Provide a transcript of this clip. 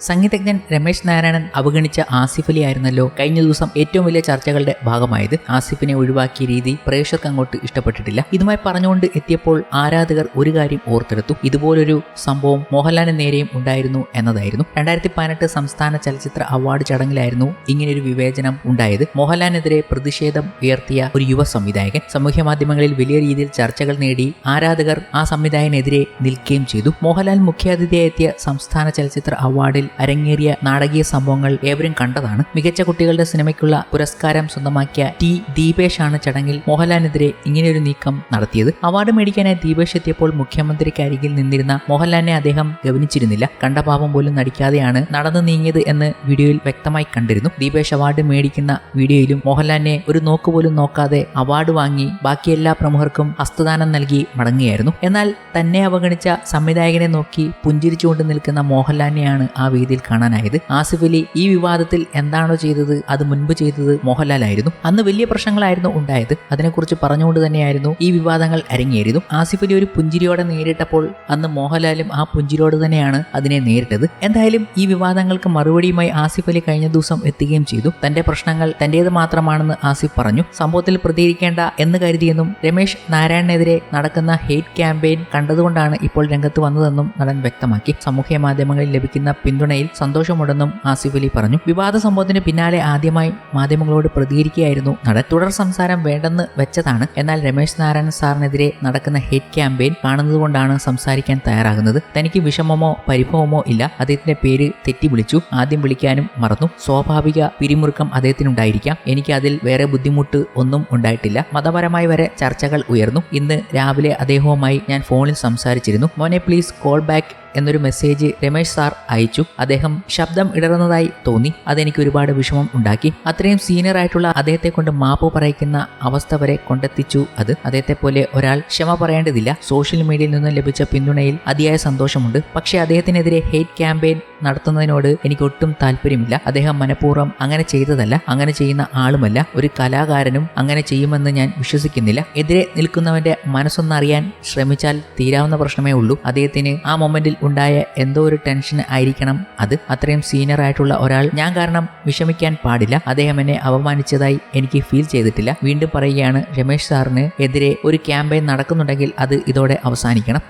സംഗീതജ്ഞൻ രമേശ് നാരായണൻ അവഗണിച്ച ആസിഫ് അലി ആയിരുന്നല്ലോ കഴിഞ്ഞ ദിവസം ഏറ്റവും വലിയ ചർച്ചകളുടെ ഭാഗമായത്. ആസിഫിനെ ഒഴിവാക്കിയ രീതി പ്രേക്ഷകർക്ക് അങ്ങോട്ട് ഇഷ്ടപ്പെട്ടിട്ടില്ല. ഇതുമായി പറഞ്ഞുകൊണ്ട് എത്തിയപ്പോൾ ആരാധകർ ഒരു കാര്യം ഓർത്തെടുത്തു. ഇതുപോലൊരു സംഭവം മോഹൻലാലിന് നേരെയും ഉണ്ടായിരുന്നു എന്നതായിരുന്നു. രണ്ടായിരത്തി പതിനെട്ട് സംസ്ഥാന ചലച്ചിത്ര അവാർഡ് ചടങ്ങിലായിരുന്നു ഇങ്ങനെയൊരു വിവേചനം ഉണ്ടായത്. മോഹൻലാലിനെതിരെ പ്രതിഷേധം ഉയർത്തിയ ഒരു യുവ സംവിധായകൻ. സാമൂഹ്യ മാധ്യമങ്ങളിൽ വലിയ രീതിയിൽ ചർച്ചകൾ നേടി ആരാധകർ ആ സംവിധായകനെതിരെ നിൽക്കുകയും ചെയ്തു. മോഹൻലാൽ മുഖ്യാതിഥിയായി എത്തിയ സംസ്ഥാന ചലച്ചിത്ര അവാർഡിൽ അരങ്ങേറിയ നാടകീയ സംഭവങ്ങൾ ഏവരും കണ്ടതാണ്. മികച്ച കുട്ടികളുടെ സിനിമയ്ക്കുള്ള പുരസ്കാരം സ്വന്തമാക്കിയ ടി ദീപേഷ് ആണ് ചടങ്ങിൽ മോഹൻലാലിനെതിരെ ഇങ്ങനെയൊരു നീക്കം നടത്തിയത്. അവാർഡ് മേടിക്കാനായി ദീപേഷ് എത്തിയപ്പോൾ മുഖ്യമന്ത്രിക്ക് അരികിൽ നിന്നിരുന്ന മോഹൻലാലിനെ അദ്ദേഹം ഗവനിച്ചിരുന്നില്ല. കണ്ട പാപം പോലും നടിക്കാതെയാണ് നടന്നു നീങ്ങിയത് എന്ന് വീഡിയോയിൽ വ്യക്തമായി കണ്ടിരുന്നു. ദീപേഷ് അവാർഡ് മേടിക്കുന്ന വീഡിയോയിലും മോഹൻലാലിനെ ഒരു നോക്ക് പോലും നോക്കാതെ അവാർഡ് വാങ്ങി ബാക്കി എല്ലാ പ്രമുഖർക്കും ഹസ്തദാനം നൽകി മടങ്ങുകയായിരുന്നു. എന്നാൽ തന്നെ അവഗണിച്ച സംവിധായകനെ നോക്കി പുഞ്ചിരിച്ചുകൊണ്ട് നിൽക്കുന്ന മോഹൻലാലിനെയാണ് ആ വേദിയിൽ കാണാനായത്. ആസിഫ് അലി ഈ വിവാദത്തിൽ എന്താണോ ചെയ്തത് അത് മുൻപ് ചെയ്തത് മോഹൻലാലായിരുന്നു. അന്ന് വലിയ പ്രശ്നങ്ങളായിരുന്നു ഉണ്ടായത്. അതിനെക്കുറിച്ച് പറഞ്ഞുകൊണ്ട് തന്നെയായിരുന്നു ഈ വിവാദങ്ങൾ അരങ്ങേറിയതും. ആസിഫ് അലി ഒരു പുഞ്ചിരിയോടെ നേരിട്ടപ്പോൾ അന്ന് മോഹൻലാലും ആ പുഞ്ചിരിയോട് തന്നെയാണ് അതിനെ നേരിട്ടത്. എന്തായാലും ഈ വിവാദങ്ങൾക്ക് മറുപടിയുമായി ആസിഫ് അലി കഴിഞ്ഞ ദിവസം എത്തുകയും ചെയ്തു. തന്റെ പ്രശ്നങ്ങൾ തന്റേത് മാത്രമാണെന്ന് ആസിഫ് പറഞ്ഞു. സംഭവത്തിൽ പ്രതികരിക്കേണ്ട എന്ന് കരുതിയെന്നും രമേശ് നാരായണനെതിരെ നടക്കുന്ന ഹെയ്റ്റ് ക്യാമ്പയിൻ കണ്ടതുകൊണ്ടാണ് ഇപ്പോൾ രംഗത്ത് വന്നതെന്നും നടൻ വ്യക്തമാക്കി. സമൂഹ മാധ്യമങ്ങളിൽ ലഭിക്കുന്ന പിന്തുണയിൽ സന്തോഷമുണ്ടെന്നും ആസിഫ് അലി പറഞ്ഞു. വിവാദ സംഭവത്തിന് പിന്നാലെ ആദ്യമായി മാധ്യമങ്ങളോട് പ്രതികരിക്കുകയായിരുന്നു. നടൻ തുടർ സംസാരം വേണ്ടെന്ന് വെച്ചതാണ്. എന്നാൽ രമേശ് നാരായണൻ സാറിനെതിരെ നടക്കുന്ന ഹേറ്റ് ക്യാമ്പയിൻ കാണുന്നതുകൊണ്ടാണ് സംസാരിക്കാൻ തയ്യാറാകുന്നത്. തനിക്ക് വിഷമമോ പരിഭവമോ ഇല്ല. അദ്ദേഹത്തിന്റെ പേര് തെറ്റി വിളിച്ചു ആദ്യം വിളിക്കാനും മറന്നു. സ്വാഭാവിക പിരിമുറുക്കം അദ്ദേഹത്തിനുണ്ടായിരിക്കാം. എനിക്ക് അതിൽ വേറെ ബുദ്ധിമുട്ട് ഒന്നും ഉണ്ടായിട്ടില്ല. മതപരമായി വരെ ചർച്ചകൾ ഉയർന്നു. ഇന്ന് രാവിലെ അദ്ദേഹവുമായി ഞാൻ ഫോണിൽ സംസാരിച്ചിരുന്നു. മോനെ പ്ലീസ് കോൾ ബാക്ക് എന്നൊരു മെസ്സേജ് രമേശ് സാർ അയച്ചു. അദ്ദേഹം ശബ്ദം ഇടറുന്നതായി തോന്നി. അതെനിക്ക് ഒരുപാട് വിഷമം ഉണ്ടാക്കി. അത്രയും സീനിയർ ആയിട്ടുള്ള അദ്ദേഹത്തെ കൊണ്ട് മാപ്പ് പറയിക്കുന്ന അവസ്ഥ വരെ കൊണ്ടെത്തിച്ചു അത്. അദ്ദേഹത്തെ പോലെ ഒരാൾ ക്ഷമ പറയേണ്ടതില്ല. സോഷ്യൽ മീഡിയയിൽ നിന്ന് ലഭിച്ച പിന്തുണയിൽ അതിയായ സന്തോഷമുണ്ട്. പക്ഷേ അദ്ദേഹത്തിനെതിരെ ഹെയ്റ്റ് ക്യാമ്പയിൻ നടത്തുന്നതിനോട് എനിക്ക് ഒട്ടും താല്പര്യമില്ല. അദ്ദേഹം മനഃപൂർവം അങ്ങനെ ചെയ്തതല്ല. അങ്ങനെ ചെയ്യുന്ന ആളുമല്ല. ഒരു കലാകാരനും അങ്ങനെ ചെയ്യുമെന്ന് ഞാൻ വിശ്വസിക്കുന്നില്ല. എതിരെ നിൽക്കുന്നവന്റെ മനസ്സൊന്നറിയാൻ ശ്രമിച്ചാൽ തീരാവുന്ന പ്രശ്നമേ ഉള്ളൂ. അദ്ദേഹത്തിന് ആ മൊമെന്റിൽ ഉണ്ടായ എന്തോ ഒരു ടെൻഷൻ ആയിരിക്കണം. അത് അത്രയും സീനിയർ ആയിട്ടുള്ള ഒരാൾ ഞാൻ കാരണം വിഷമിക്കാൻ പാടില്ല. അദ്ദേഹം എന്നെ അപമാനിച്ചതായി എനിക്ക് ഫീൽ ചെയ്തിട്ടില്ല. വീണ്ടും പറയുകയാണ് രമേശ് സാറിന് എതിരെ ഒരു ക്യാമ്പയിൻ നടക്കുന്നുണ്ടെങ്കിൽ അത് ഇതോടെ അവസാനിക്കണം.